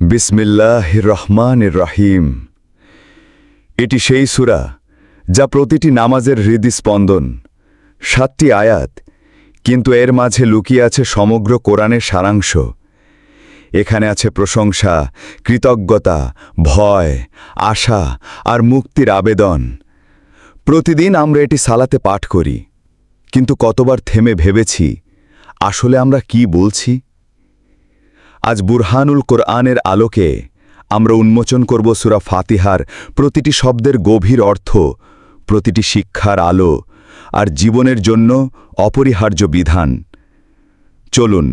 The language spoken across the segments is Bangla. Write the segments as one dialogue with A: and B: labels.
A: বিসমিল্লাহ রহমান রহিম এটি সেই সূরা যা প্রতিটি নামাজের হৃদস্পন্দন। সাতটি আয়াত, কিন্তু এর মাঝে লুকিয়ে আছে সমগ্র কোরআনের সারাংশ। এখানে আছে প্রশংসা, কৃতজ্ঞতা, ভয়, আশা আর মুক্তির আবেদন। প্রতিদিন আমরা এটি সালাতে পাঠ করি। কিন্তু কতবার থেমে ভেবেছি, আসলে আমরা কি বলছি? আজ বুরহানুল কোরআনের আলোকে আমরা উন্মোচন করব সুরা ফাতিহার প্রতিটি শব্দের গভীর অর্থ, প্রতিটি শিক্ষার আলো আর জীবনের জন্য অপরিহার্য বিধান। চলুন,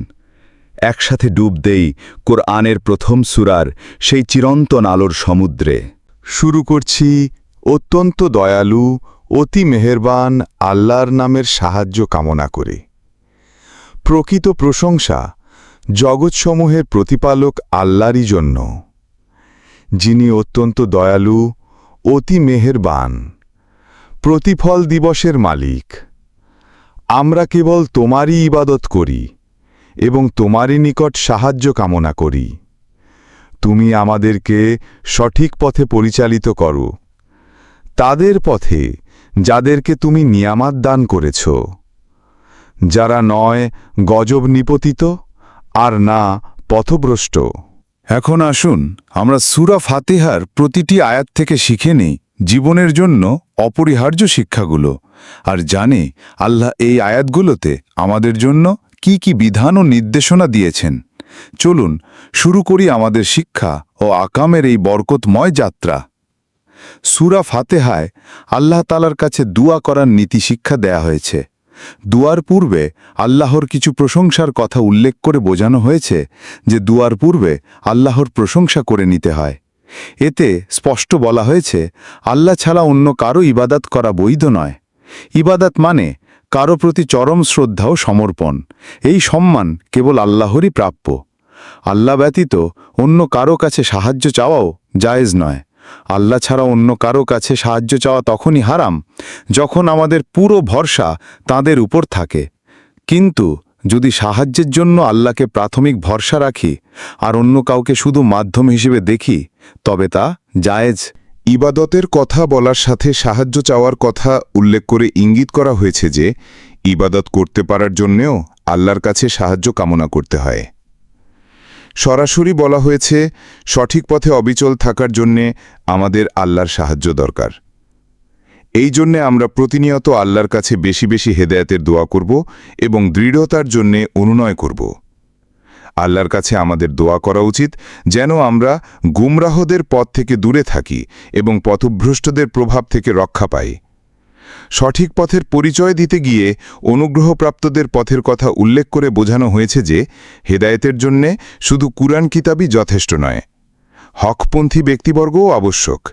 A: একসাথে ডুব দেই কোরআনের প্রথম সুরার সেই চিরন্তন আলোর সমুদ্রে।
B: শুরু করছি অত্যন্ত দয়ালু, অতি মেহেরবান আল্লাহর নামের সাহায্য কামনা করে। প্রকৃত প্রশংসা জগৎসমূহের প্রতিপালক আল্লাহরই জন্য। যিনি অত্যন্ত দয়ালু, অতি মেহেরবান, প্রতিফল দিবসের মালিক। আমরা কেবল তোমারই ইবাদত করি এবং তোমারই নিকট সাহায্য কামনা করি। তুমি আমাদেরকে সঠিক পথে পরিচালিত করো। তাদের পথে যাদেরকে তুমি নিয়ামাত দান করেছ। যারা নয়, গজব নিপতিত আর না পথভ্রষ্ট।
C: এখন আসুন, আমরা সুরা ফাতিহার প্রতিটি আয়াত থেকে শিখে নিই জীবনের জন্য অপরিহার্য শিক্ষাগুলো, আর জানি আল্লাহ এই আয়াতগুলোতে আমাদের জন্য কি কি বিধান ও নির্দেশনা দিয়েছেন। চলুন, শুরু করি আমাদের শিক্ষা ও আকামের এই বরকতময় যাত্রা। সুরা ফাতেহায় আল্লাহ তালার কাছে দুয়া করার নীতি শিক্ষা দেয়া হয়েছে। দুয়ার পূর্বে আল্লাহর কিছু প্রশংসার কথা উল্লেখ করে বোঝানো হয়েছে যে দুয়ার পূর্বে আল্লাহর প্রশংসা করে নিতে হয়। এতে স্পষ্ট বলা হয়েছে, আল্লাহ ছাড়া অন্য কারও ইবাদাত করা বৈধ নয়। ইবাদাত মানে কারও প্রতি চরম শ্রদ্ধা ও সমর্পণ। এই সম্মান কেবল আল্লাহরই প্রাপ্য। আল্লাহ ব্যতীত অন্য কারও কাছে সাহায্য চাওয়াও জায়েজ নয়। আল্লাহ ছাড়া অন্য কারও কাছে সাহায্য চাওয়া তখনই হারাম, যখন আমাদের পুরো ভরসা তাদের উপর থাকে। কিন্তু যদি সাহায্যের জন্য আল্লাহকে প্রাথমিক ভরসা রাখি আর অন্য কাউকে শুধু মাধ্যম হিসেবে দেখি, তবে তা জায়েজ।
B: ইবাদতের কথা বলার সাথে সাহায্য চাওয়ার কথা উল্লেখ করে ইঙ্গিত করা হয়েছে যে, ইবাদত করতে পারার জন্যেও আল্লাহর কাছে সাহায্য কামনা করতে হয়। সরাসরি বলা হয়েছে, সঠিক পথে অবিচল থাকার জন্যে আমাদের আল্লাহর সাহায্য দরকার। এই জন্যে আমরা প্রতিনিয়ত আল্লাহর কাছে বেশি বেশি হেদায়েতের দোয়া করব এবং দৃঢ়তার জন্যে অনুনয় করব। আল্লাহর কাছে আমাদের দোয়া করা উচিত যেন আমরা গুমরাহদের পথ থেকে দূরে থাকি এবং পথভ্রষ্টদের প্রভাব থেকে রক্ষা পাই। সঠিক পথের পরিচয় দিতে গিয়ে অনুগ্রহপ্রাপ্তদের পথের কথা উল্লেখ করে বোঝানো হয়েছে যে, হেদায়েতের জন্যে শুধু কুরআন কিতাবই যথেষ্ট নয়। হকপন্থী ব্যক্তিবর্গও আবশ্যক।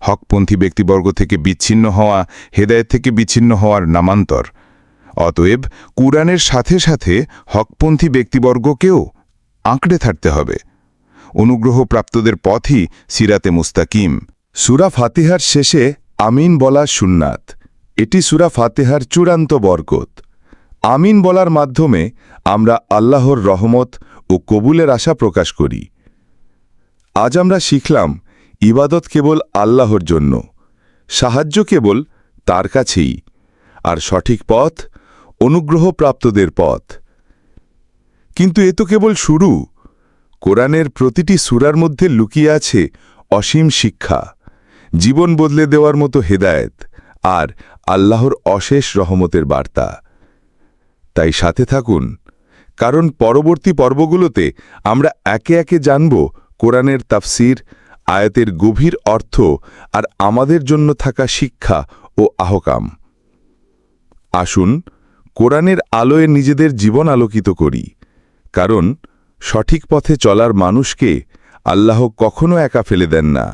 B: হকপন্থী ব্যক্তিবর্গ থেকে বিচ্ছিন্ন হওয়া, হেদায়েত থেকে বিচ্ছিন্ন হওয়ার নামান্তর। অতএব কুরআনের সাথে সাথে হকপন্থী ব্যক্তিবর্গকেও আঁকড়ে থাকতে হবে। অনুগ্রহপ্রাপ্তদের পথই সিরাতে মুস্তাকিম।
A: সুরা ফাতিহার শেষে আমিন বলা সুন্নাত। এটি সুরা ফাতেহার চূড়ান্ত বরকত। আমিন বলার মাধ্যমে আমরা আল্লাহর রহমত ও কবুলের আশা প্রকাশ করি। আজ আমরা শিখলাম ইবাদত কেবল আল্লাহর জন্য, সাহায্য কেবল তার কাছেই, আর সঠিক পথ অনুগ্রহপ্রাপ্তদের পথ। কিন্তু এ তো কেবল শুরু। কোরআনের প্রতিটি সুরার মধ্যে লুকিয়ে আছে অসীম শিক্ষা। জীবন বদলে দেওয়ার মতো হেদায়েত আর আল্লাহর অশেষ রহমতের বার্তা। তাই সাথে থাকুন, কারণ পরবর্তী পর্বগুলোতে আমরা একে একে জানব কোরআনের তাফসির, আয়াতের গভীর অর্থ আর আমাদের জন্য থাকা শিক্ষা ও আহকাম। আসুন, কোরআনের আলোয় নিজেদের জীবন আলোকিত করি, কারণ সঠিক পথে চলার মানুষকে আল্লাহ কখনো একা ফেলে দেন না।